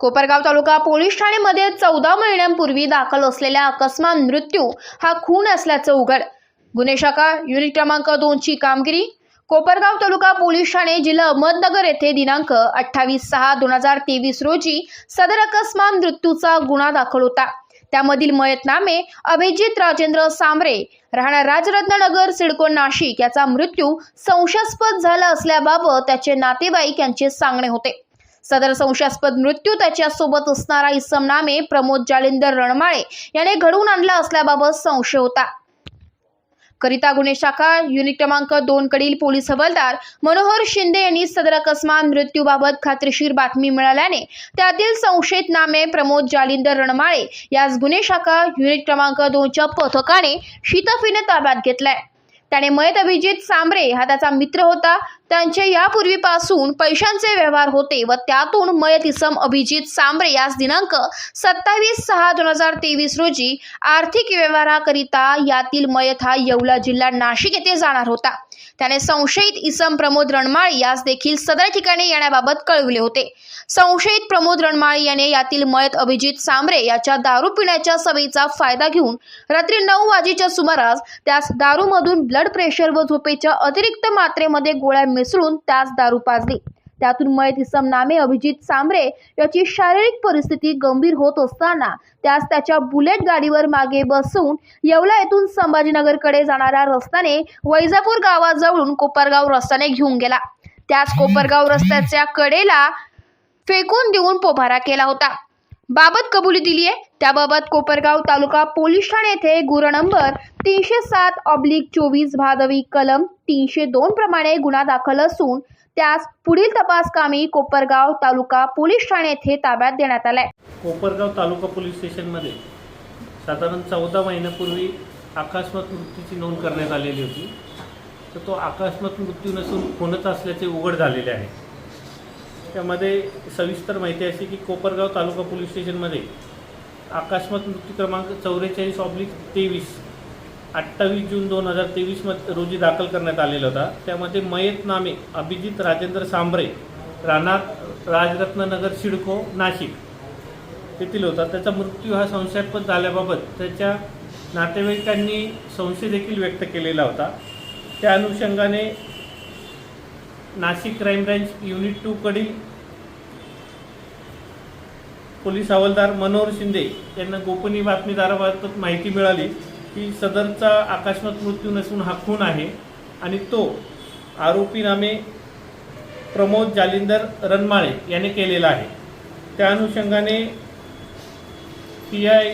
कोपरगाव तालुका police ठाणेमध्ये चौदा महिन्यांपूर्वी दाखल असलेल्या अकस्मात मृत्यू हा खून असल्याचं उघड. गुन्हे शाखा युनिट क्रमांक दोनची कामगिरी. कोपरगाव तालुका पोलीस ठाणे जिल्हा अहमदनगर येथे दिनांक अठ्ठावीस सहा दोन हजार तेवीस रोजी सदर अकस्मात मृत्यूचा गुन्हा दाखल होता. त्यामधील मयतनामे अभिजित राजेंद्र सांबरे राहणार राजरत्ननगर सिडको नाशिक याचा मृत्यू संशयास्पद झाला असल्याबाबत त्याचे नातेवाईक यांचे सांगणे होते. सदर संशयास्पद मृत्यू त्याच्यासोबत असणारा इसम नामे प्रमोद जालिंदर रणमाळे याने घडवून आणला असल्याबाबत संशय होता. करिता गुन्हे शाखा युनिट क्रमांक दोन कडील पोलीस हवालदार मनोहर शिंदे यांनी सदर अकस्मात मृत्यूबाबत खात्रीशीर बातमी मिळाल्याने त्यातील संशयित नामे प्रमोद जालिंदर रणमाळे यास गुन्हे शाखा युनिट क्रमांक दोनच्या पथकाने शितफीने ताब्यात घेतलाय. त्याने मयत अभिजित सांबरे हा त्याचा मित्र होता. त्यांचे यापूर्वीपासून पैशांचे व्यवहार होते व त्यातून मयत इसम अभिजित सांबरे यास दिनांक सत्तावीस सहा दोन हजार तेवीस रोजी आर्थिक व्यवहाराकरिता यातील मयत हा येवला जिल्हा नाशिक येथे जाणार होता. त्याने संशयित इसम प्रमोद रणमाळी यास देखील सदर ठिकाणी येण्याबाबत कळविले होते. संशयित प्रमोद रणमाळी याने यातील मयत अभिजित सांबरे याच्या दारू पिण्याच्या सवयीचा फायदा घेऊन रात्री नऊ वाजेच्या सुमारास त्यास दारूमधून ब्लड प्रेशर व झोपेच्या अतिरिक्त मात्रेमध्ये गोळ्या मिसळून त्यास दारू पाजली. त्यातून मयत इसम नामे अभिजित सांबरे याची शारीरिक परिस्थिती गंभीर होत असताना त्यास त्याच्या बुलेट गाडीवर मागे बसून येवला येथून संभाजीनगरकडे जाणाऱ्या रस्त्याने वैजापूर गावाजवळून कोपरगाव रस्त्याने घेऊन गेला. त्यास कोपरगाव रस्त्याच्या कडेला फेकून देऊन पोभारा केला होता. बाबत कबुली दिली आहे. त्याबाबत कोपरगाव तालुका पोलीस ठाणे येथे गुर नंबर तीनशे सात ऑब्लिक चोवीस भादवी कलम तीनशे दोन प्रमाणे गुन्हा दाखल असून त्यास पुढील तपास कामी कोपरगाव तालुका पोलीस ठाणे येथे ताब्यात देण्यात आलाय. कोपरगाव तालुका पोलीस स्टेशनमध्ये साधारण चौदा महिन्यापूर्वी अकस्मात मृत्यूची नोंद करण्यात आलेली होती. तर तो अकस्मात मृत्यू नसून खूनच असल्याचे उघड झालेले आहे. त्यामध्ये सविस्तर माहिती अशी की कोपरगाव तालुका पोलीस स्टेशनमध्ये अकस्मात मृत्यू क्रमांक चौवेचाळीस ऑब्लिक तेवीस अठ्ठावीस जून दोन हजार तेवीसमध्ये रोजी दाखल करण्यात आलेला होता. त्यामध्ये मयत नामे अभिजित राजेंद्र सांबरे राहणार राजरत्ननगर सिडको नाशिक तेथील होता. त्याचा मृत्यू हा संशयास्पद झाल्याबाबत त्याच्या नातेवाईकांनी संशय देखील व्यक्त केलेला होता. त्या अनुषंगाने नाशिक क्राईम ब्रँच युनिट टूकडील पोलीस हवालदार मनोहर शिंदे यांना गोपनीय बातमीदाराबाबत माहिती मिळाली की सदरचा आकाशवात मृत्यू नसून हा खून आहे आणि तो आरोपी नामे प्रमोद जालिंदर रनमाळे याने केलेला आहे. त्या अनुषंगाने पी आय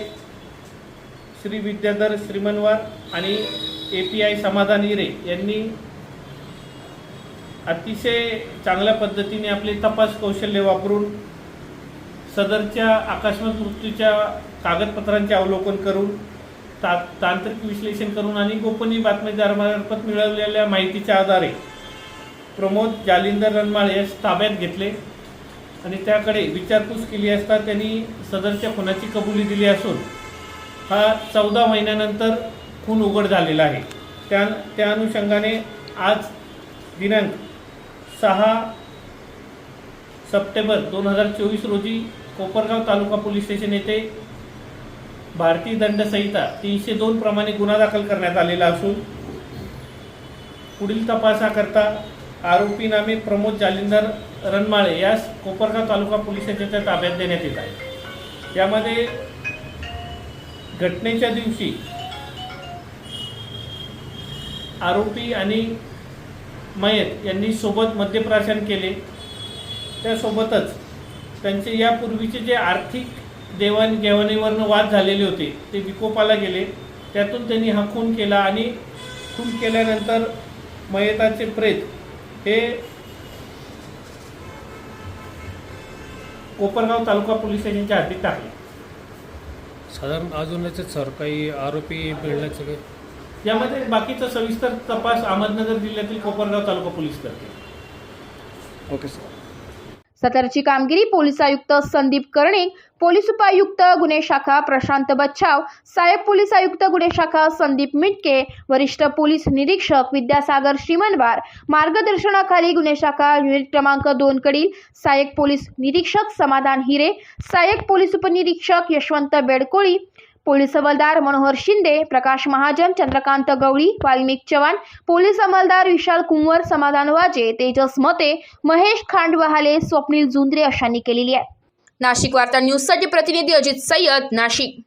श्री विद्याधर श्रीमनवार आणि ए पी आय समाधान इरे यांनी अतिशय चांगल्या पद्धतीने आपले तपास कौशल्य वापरून सदरच्या आकस्मिक मृत्यूच्या कागदपत्रांचे अवलोकन करून ता तांत्रिक विश्लेषण करून आणि गोपनीय बातमीदारामार्फत मिळवलेल्या माहितीच्या आधारे प्रमोद जालिंदर रणमाळ यास ताब्यात घेतले आणि त्याकडे विचारपूस केली असता त्यांनी सदरच्या खुनाची कबुली दिली असून हा चौदा महिन्यानंतर खून उघड झालेला आहे. त्या त्या अनुषंगाने आज दिनांक सहा सप्टेंबर दोन हजार चोवीस रोजी कोपरगाव तालुका पोलीस स्टेशन येथे भारतीय दंड संहिता तीनशे दोन प्रमाणे गुन्हा दाखल करण्यात आलेला असून पुढील तपासाकरता आरोपी नामे प्रमोद जालिंदर रनमाळे यास कोपरगाव तालुका पोलीस स्टेशनच्या ताब्यात देण्यात येत आहे. यामध्ये घटनेच्या दिवशी आरोपी आणि मयत यांनी सोबत मद्यप्राशन केले. त्यासोबतच त्यांचे यापूर्वीचे जे आर्थिक देवाणघेवाणीवरनं वाद झालेले होते ते विकोपाला गेले. त्यातून त्यांनी हा खून केला आणि खून केल्यानंतर मयताचे प्रेत हे कोपरगाव तालुका पोलीस स्टेशनच्या हद्दीत टाकले. साधारण अजून याच्यात सर काही आरोपी मिळण्याचे काही यामध्ये बाकीचा सविस्तर तपास अहमदनगर जिल्ह्यातील कोपरगाव तालुका पोलीस करते ओके सर. सदरची कामगिरी पोलीस आयुक्त संदीप कर्णिक पोलीस उपायुक्त गुन्हे शाखा प्रशांत बच्छाव सहाय्यक पोलीस आयुक्त गुन्हे शाखा संदीप मिटके वरिष्ठ पोलीस निरीक्षक विद्यासागर श्रीमनवार मार्गदर्शनाखाली गुन्हे शाखा युनिट क्रमांक दोन कडील सहाय्यक पोलीस निरीक्षक समाधान हिरे सहाय्यक पोलीस उपनिरीक्षक यशवंत बेडकोळी पोलीस हवालदार मनोहर शिंदे प्रकाश महाजन चंद्रकांत गवळी वाल्मिक चव्हाण पोलीस अंमलदार विशाल कुंवर समाधान वाजे तेजस मते महेश खांडवहाले स्वप्नील जुंद्रे अशांनी केलेली आहे. नाशिक वार्ता न्यूजसाठी प्रतिनिधी अजित सय्यद नाशिक.